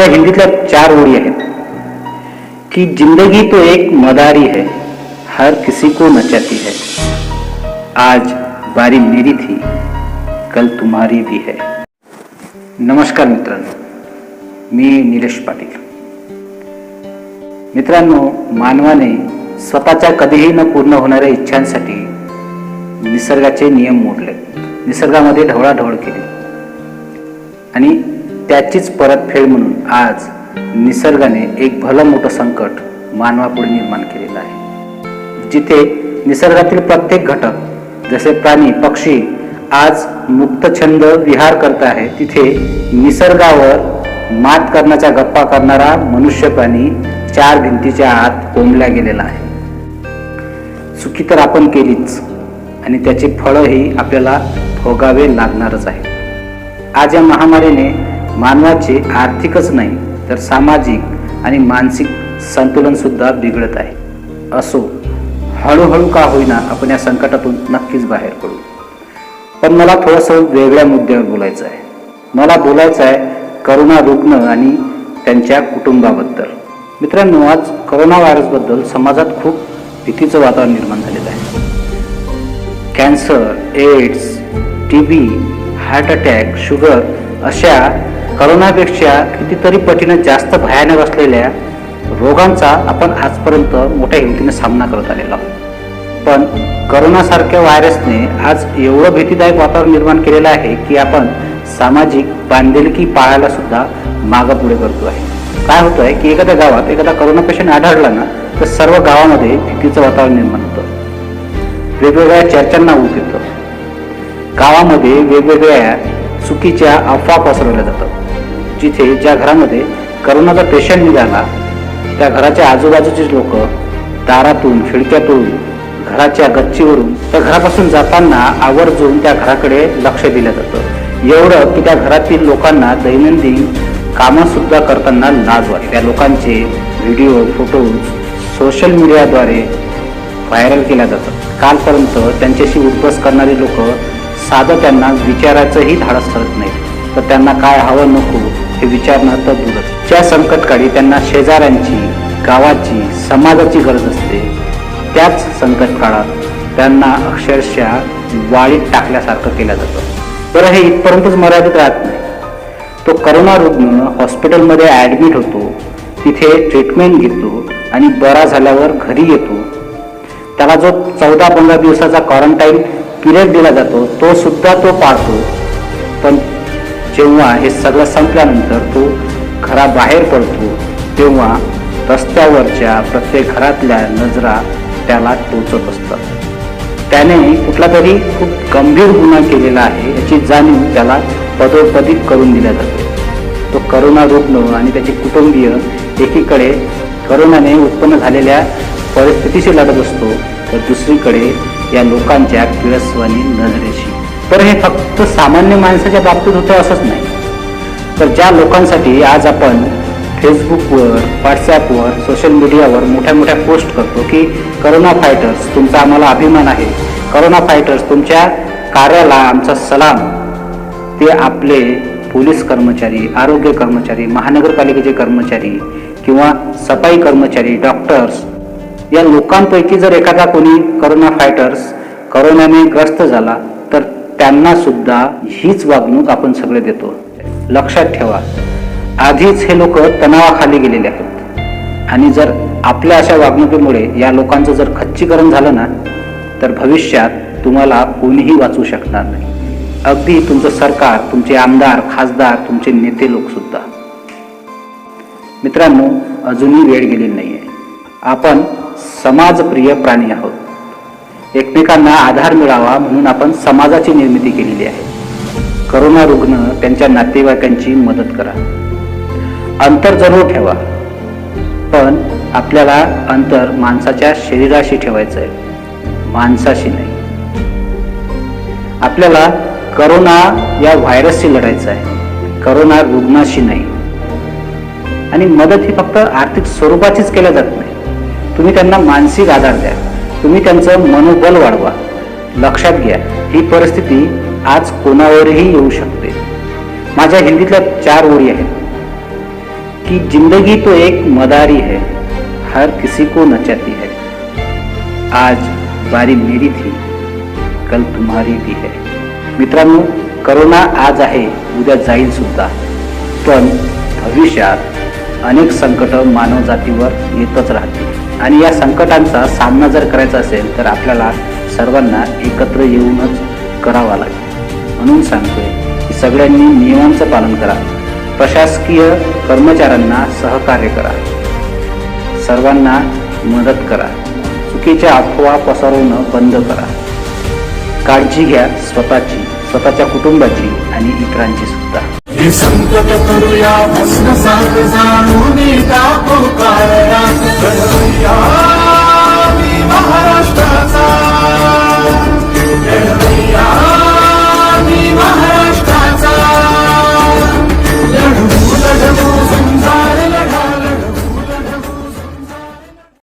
माझ्या हिंदीतल्या चार ओळी आहेत. कि जिंदगी तो एक मदारी है हर किसी को नचाती है. आज बारी मेरी थी कल तुम्हारी भी है. नमस्कार मित्रांनो मी निलेश पाटील. मित्रांनो मानवाने स्वतःच्या कधीही न पूर्ण होणाऱ्या इच्छांसाठी निसर्गाचे नियम मोडले. निसर्गामध्ये ढवळाढवळ केली. आणि त्याचीच परतफेड म्हणून आज निसर्गाने एक भलं मोठं संकट मानवापुढे निर्माण केलेलं आहे. जिथे निसर्गातील प्रत्येक घटक जसे प्राणी पक्षी आज मुक्तछंद विहार करत आहे तिथे निसर्गावर मात करण्याच्या गप्पा करणारा मनुष्य प्राणी चार भिंतीच्या आत कोंबल्या गेलेला आहे. चुकी तर आपण केलीच आणि त्याची फळंही आपल्याला भोगावे लागणारच आहे आज या महामारीने मानवाचे आर्थिकच नाही तर सामाजिक आणि मानसिक संतुलन सुद्धा बिघडत आहे. असो हळूहळू का होईना आपण या संकटातून नक्कीच बाहेर पडू. पण मला थोडंसं वेगळ्या मुद्द्यावर बोलायचं आहे. मला बोलायचं आहे करोना रुग्ण आणि त्यांच्या कुटुंबाबद्दल. मित्रांनो आज करोना व्हायरसबद्दल समाजात खूप भीतीचं वातावरण निर्माण झालेलं आहे. Cancer AIDS T B heart attack sugar अशा करोनापेक्षा कितीतरी पटीनं जास्त भयानक असलेल्या रोगांचा आपण आजपर्यंत मोठ्या हिमतीने सामना करत आलेलो आहोत. पण करोनासारख्या व्हायरसने आज एवढं भीतीदायक वातावरण निर्माण केलेलं आहे की आपण सामाजिक बांधिलकी पाळायला सुद्धा मागं पुढे करतो आहे. काय होतं आहे की एखाद्या गावात एखादा करोना पेशंट आढळला ना तर सर्व गावामध्ये भीतीचं वातावरण निर्माण होतं. वेगवेगळ्या चर्चांना ऊत येतं. गावामध्ये वेगवेगळ्या चुकीच्या अफवा पसरवल्या जातात. जिथे ज्या घरामध्ये करोनाचा पेशंट निघाला त्या घराच्या आजूबाजूचे लोक दारातून खिडक्यातून घराच्या गच्चीवरून त्या घरापासून जाताना आवर्जून त्या घराकडे लक्ष दिलं जातं. एवढं की त्या घरातील लोकांना दैनंदिन कामंसुद्धा करताना लाज वाटते. त्या लोकांचे व्हिडिओ फोटो सोशल मीडियाद्वारे व्हायरल केल्या जातात. कालपर्यंत त्यांच्याशी उद्बस करणारी लोक साधं त्यांना विचारायचंही धाडस करत नाही तर त्यांना काय हवं नको हे विचारणं तर दूरच ज्या संकटकाळी त्यांना शेजाऱ्यांची गावाची समाजाची गरज असते. त्याच संकट काळात त्यांना अक्षरशः वाळीत टाकल्यासारखं केलं जातं. बरं हे इथपर्यंतच मर्यादित राहत नाही. तो करोना रुग्ण हॉस्पिटलमध्ये ॲडमिट होतो. तिथे ट्रीटमेंट घेतो आणि बरा झाल्यावर घरी येतो. त्याला जो चौदा पंधरा दिवसाचा क्वारंटाईन पिरियड दिला जातो तो सुद्धा तो पाळतो. पण जेव्हा हे सगळं संपल्यानंतर तो घराबाहेर पडतो तेव्हा रस्त्यावरच्या प्रत्येक घरातल्या नजरा त्याला टोचत असतात. त्याने कुठला तरी खूप गंभीर गुन्हा केलेला आहे याची जाणीव त्याला पदोपदी करून दिल्या जाते तो करोना रुग्ण आणि त्याचे कुटुंबीय एकीकडे करोनाने उत्पन्न झालेल्या परिस्थितीशी लढत असतो तर दुसरीकडे या लोकांच्या किळस्वानी नजरेशी. तर हे फक्त सामान्य माणसाच्या बाबतीत होतं असंच नाही. तर ज्या लोकांसाठी आज आपण फेसबुकवर व्हॉट्सॲपवर सोशल मीडियावर मोठ्या मोठ्या पोस्ट करतो की करोना फायटर्स तुमचा आम्हाला अभिमान आहे. करोना फायटर्स तुमच्या कार्याला आमचा सलाम. ते आपले पोलीस कर्मचारी आरोग्य कर्मचारी महानगरपालिकेचे कर्मचारी किंवा सफाई कर्मचारी डॉक्टर्स या लोकांपैकी जर एखादा कोणी करोना फायटर्स करोनाने ग्रस्त झाला त्यांना सुद्धा हीच वागणूक आपण सगळे देतो. लक्षात ठेवा आधीच हे लोक तणावाखाली गेलेले आहेत. आणि जर आपल्या अशा वागणुकीमुळे या लोकांचं जर खच्चीकरण झालं ना तर भविष्यात तुम्हाला कोणीही वाचू शकणार नाही. अगदी तुमचं सरकार तुमचे आमदार खासदार तुमचे नेते लोक सुद्धा. मित्रांनो अजूनही वेळ गेलेली नाही आहे आपण समाजप्रिय प्राणी आहोत. एकमेकांना आधार मिळावा म्हणून आपण समाजाची निर्मिती केलेली आहे. करोना रुग्ण त्यांच्या नातेवाईकांची मदत करा. अंतर जरूर ठेवा. पण आपल्याला अंतर माणसाच्या शरीराशी ठेवायचं आहे माणसाशी नाही. आपल्याला करोना या व्हायरसशी लढायचं आहे करोना रुग्णाशी नाही. आणि मदत ही फक्त आर्थिक स्वरूपाचीच केल्या जात नाही. तुम्ही त्यांना मानसिक आधार द्या. तुम्ही त्यांचं मनोबल वाढवा. लक्षात घ्या ही परिस्थिती आज कोणावरही येऊ शकते. माझ्या हिंदीतल्या चार ओळी आहेत. की जिंदगी तो एक मदारी है हर किसी को नचाती है. आज बारी मेरी थी कल तुम्हारी भी है. मित्रांनो करोना आज आहे उद्या जाईल सुद्धा. पण भविष्यात अनेक संकट मानव जातीवर येतच राहतात आणि या संकटांचा सामना जर करायचा असेल तर आपल्याला सर्वांना एकत्र येऊनच करावा लागेल. म्हणून सांगतोय की सगळ्यांनी नियमांचं पालन करा. प्रशासकीय कर्मचाऱ्यांना सहकार्य करा. सर्वांना मदत करा. चुकीच्या अफवा पसरवणं बंद करा. काळजी घ्या स्वतःची स्वतःच्या कुटुंबाची आणि इतरांची सुद्धा. हे संकट करूया भस्मसात जाणून टाकू काळरात महाराष्ट्र